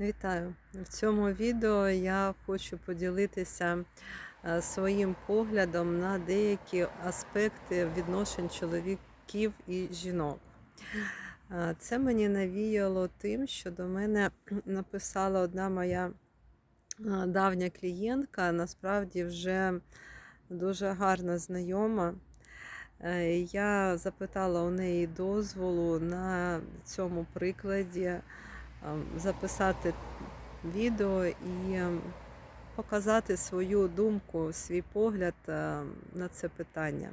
Вітаю! В цьому відео я хочу поділитися е, своїм поглядом на деякі аспекти відношень чоловіків і жінок. Е, Це мені навіяло тим, що до мене написала одна моя е, давня клієнтка, насправді вже дуже гарна знайома. Я запитала у неї дозволу на цьому прикладі записати відео і ем, показати свою думку, свій погляд е, на це питання.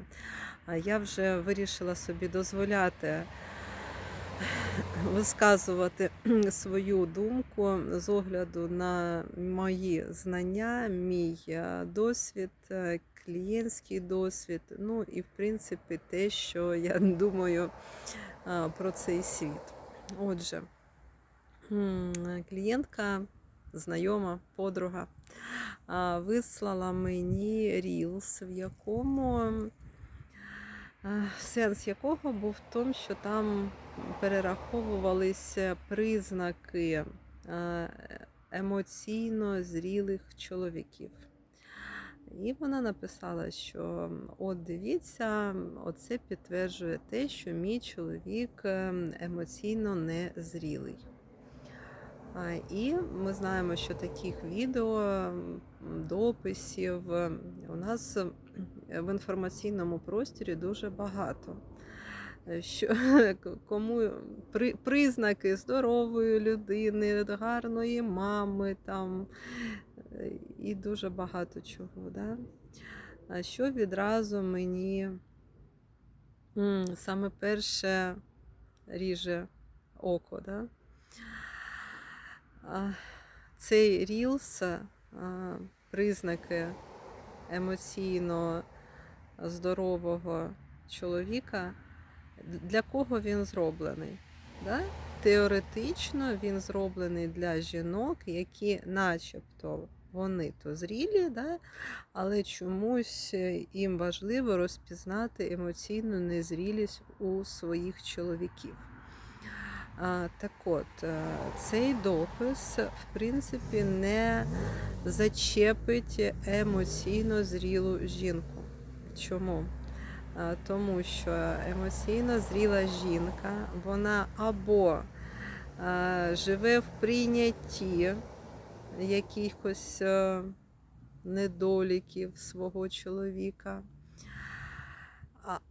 Я вже вирішила собі дозволяти висказувати свою думку з огляду на мої знання, мій е, досвід, е, клієнтський досвід, ну і в принципі те, що я думаю про цей світ. Отже, клієнтка, знайома, подруга вислала мені Reels, в якому сенс якого був в тому, що там перераховувалися признаки емоційно зрілих чоловіків. І вона написала, що от дивіться, оце підтверджує те, що мій чоловік е, емоційно незрілий. І ми знаємо, що таких відео, дописів е, у нас е, в інформаційному просторі дуже багато. Е, Що кому при, признаки здорової людини, гарної мами там е, і дуже багато чого. Да? Що відразу мені саме перше ріже око. Да? Цей рілс, признаки емоційно здорового чоловіка, для кого він зроблений? Да? Теоретично він зроблений для жінок, які начебто вони то зрілі, да? але чомусь е, їм важливо розпізнати емоційну незрілість у своїх чоловіків. Так от, е, цей допис, в принципі, не зачепить емоційно зрілу жінку. Чому? Тому що емоційно зріла жінка, вона або живе в прийнятті якихось е, недоліків свого чоловіка,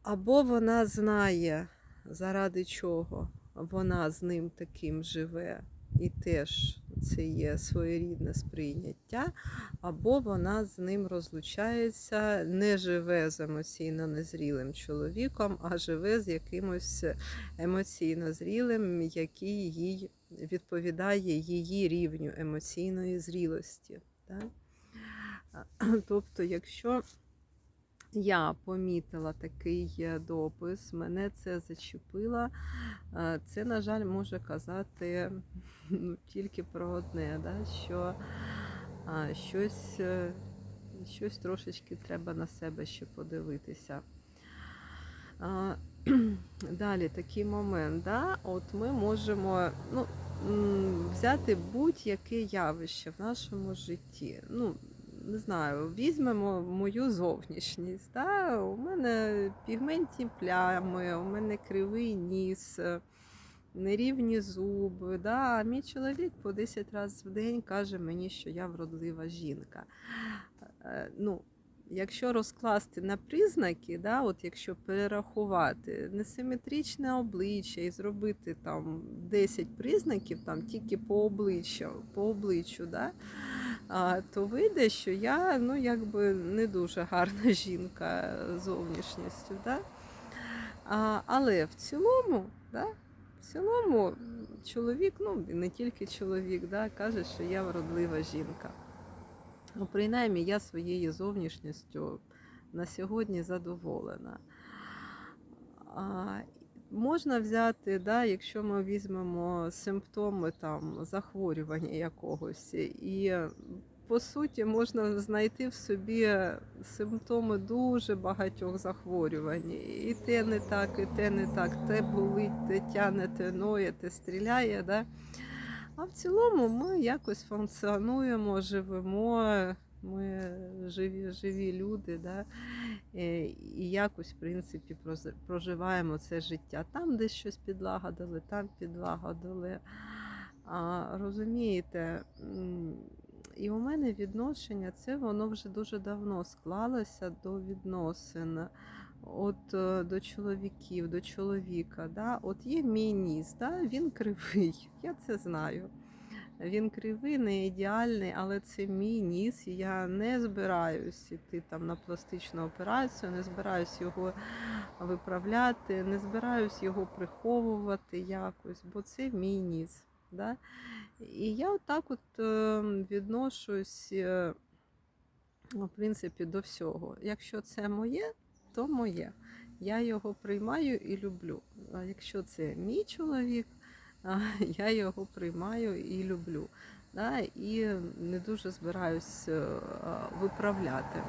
або вона знає, заради чого вона з ним таким живе, і теж це є своєрідне сприйняття, або вона з ним розлучається, не живе з емоційно незрілим чоловіком, а живе з якимось емоційно зрілим, який їй відповідає її рівню емоційної зрілості. Так? Тобто, якщо я помітила такий е, допис, мене це зачепило. Е, Це, на жаль, може казати ну, тільки про одне, да? що а, щось, е, щось трошечки треба на себе ще подивитися. А, Далі такий момент, да? от ми можемо ну, взяти будь-яке явище в нашому житті. Ну, не знаю, візьмемо мою зовнішність. Да? У мене пігментні плями, у мене кривий ніс, нерівні зуби. Да? А мій чоловік по 10 разів в день каже мені, що я вродлива жінка. Е, Ну, Якщо розкласти на признаки, да, от якщо перерахувати несиметричне обличчя і зробити там 10 признаків там тільки по обличчю, по обличчю, да, то вийде, що я ну, якби не дуже гарна жінка зовнішністю. Да? А, але в цілому, да, в цілому чоловік, ну і не тільки чоловік, да, каже, що я вродлива жінка. Ну, принаймні, я своєю зовнішністю на сьогодні задоволена. А, можна взяти, да, якщо ми візьмемо симптоми там, захворювання якогось, і по суті можна знайти в собі симптоми дуже багатьох захворювань. І те не так, і те не так, те болить, те тяне, те ноє, те стріляє. Да? А в цілому ми якось функціонуємо, живемо. Ми живі, живі люди, да? І якось, в принципі, проживаємо це життя. Там десь щось підлагодили, там підлагодили. А, розумієте, і у мене відношення, це воно вже дуже давно склалося до відносин. От е, до чоловіків, до чоловіка. Да? От є мій ніс, да? він кривий, я це знаю. Він кривий, не ідеальний, але це мій ніс. Я не збираюсь іти там на пластичну операцію, не збираюсь його виправляти, не збираюсь його приховувати якось, бо це мій ніс. Да? І я отак от е, відношусь, е, в принципі, до всього. Якщо це моє, то моє. Я його приймаю і люблю. А якщо це мій чоловік, я його приймаю і люблю. Да? І не дуже збираюсь е, виправляти.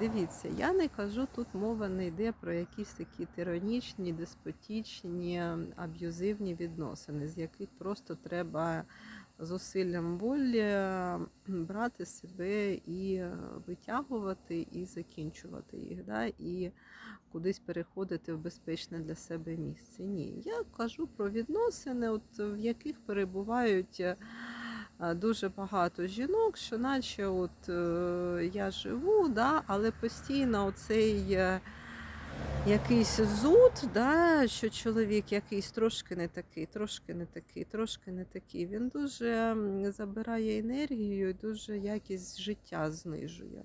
Дивіться, я не кажу, тут мова не йде про якісь такі тиранічні, деспотічні, аб'юзивні відносини, з яких просто треба зусиллям волі брати себе і витягувати, і закінчувати їх, да? і кудись переходити в безпечне для себе місце. Ні, я кажу про відносини, от, в яких перебувають. е, Дуже багато жінок, що наче от е, я живу, да, але постійно оцей е, якийсь зуд, да, що чоловік якийсь трошки не такий, трошки не такий, трошки не такий. Він дуже забирає енергію і дуже якість життя знижує.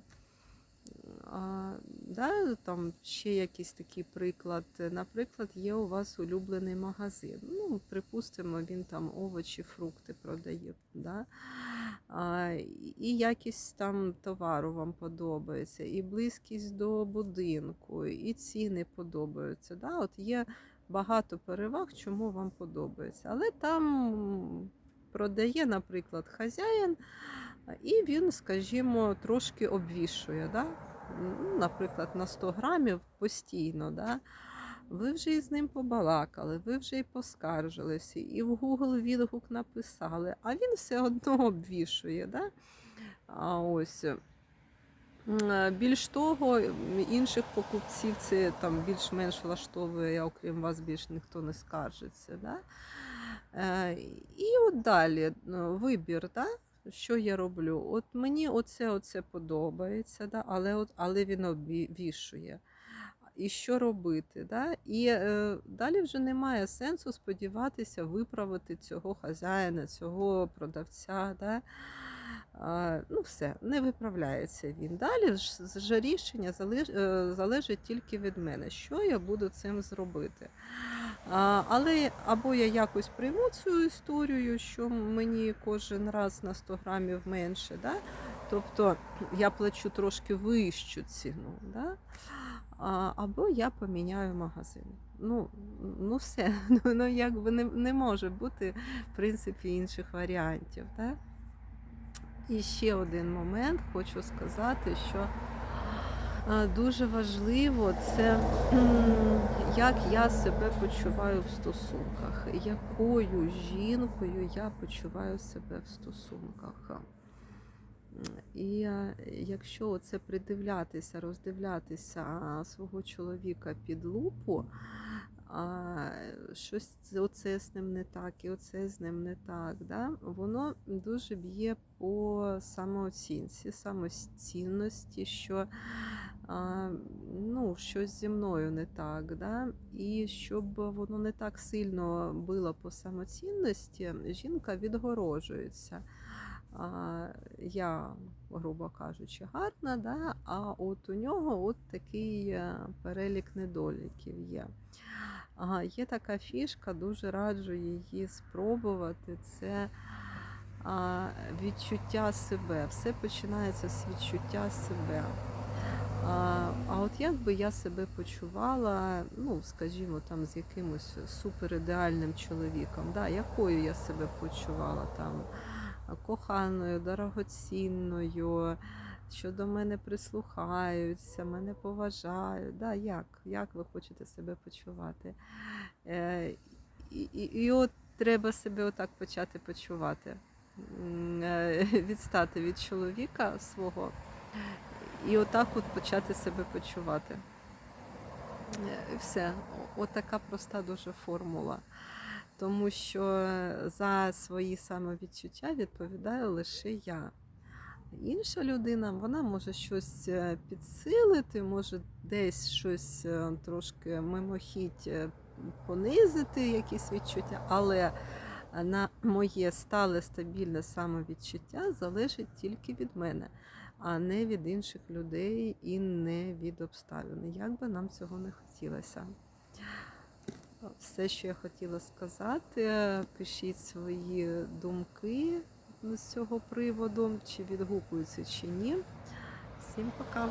А, да, там ще якийсь такий приклад. Наприклад, є у вас улюблений магазин. Ну, припустимо, він там овочі, фрукти продає. Да? І якість там товару вам подобається, і близькість до будинку, і ціни подобаються. Да? От є багато переваг, чому вам подобається. Але там продає, наприклад, хазяїн, і він, скажімо, трошки обвішує. Да? Ну, Наприклад, на 100 грамів постійно. Да? Ви вже із ним побалакали, ви вже й поскаржилися, і в Google відгук написали, а він все одно обвішує. Да? А ось. Більш того, інших покупців це там більш-менш влаштовує, окрім вас більш ніхто не скаржиться. Да? Е, І от далі вибір, да? що я роблю? От мені оце, оце подобається, да? але, от, але він обвішує. І що робити? Да? І е, далі вже немає сенсу сподіватися виправити цього хазяїна, цього продавця. Да? А, ну, все, не виправляється він. Далі ж рішення залеж, е, залежить тільки від мене, що я буду цим зробити. А, але або я якось прийму цю історію, що мені кожен раз на 100 грамів менше, да? тобто я плачу трошки вищу ціну. Да? Або я поміняю магазин. Ну, ну все, ну, ну якби не, не може бути в принципі інших варіантів. Да? І ще один момент хочу сказати, що дуже важливо це як я себе почуваю в стосунках, якою жінкою я почуваю себе в стосунках. І е, якщо це придивлятися, роздивлятися свого чоловіка під лупу, а, щось оце з ним не так, і оце з ним не так, да? воно дуже б'є по самооцінці, самоцінності, що а, ну, щось зі мною не так. Да? І щоб воно не так сильно било по самоцінності, жінка відгорожується. А, я, грубо кажучи, гарна, да? а от у нього от такий е, перелік недоліків є. Ага, є така фішка, дуже раджу її спробувати. Це а, відчуття себе. Все починається з відчуття себе. А, а от як би я себе почувала, ну, скажімо, там з якимось суперідеальним чоловіком, да, якою я себе почувала там коханою, дорогоцінною, що до мене прислухаються, мене поважають. Да, як? як ви хочете себе почувати? Е, і, і, і от треба себе отак почати почувати, е, відстати від чоловіка свого і отак от почати себе почувати. Е, Все, отака проста дуже формула. Тому що за свої самовідчуття відповідаю лише я. Інша людина вона може щось е, підсилити, може десь щось е, трошки мимохідь е, понизити, якісь відчуття, але на моє стале стабільне самовідчуття залежить тільки від мене, а не від інших людей і не від обставин. Як би нам цього не хотілося. Все, що я хотіла сказати, пишіть свої думки з цього приводу, чи відгукуються, чи ні. Всім пока!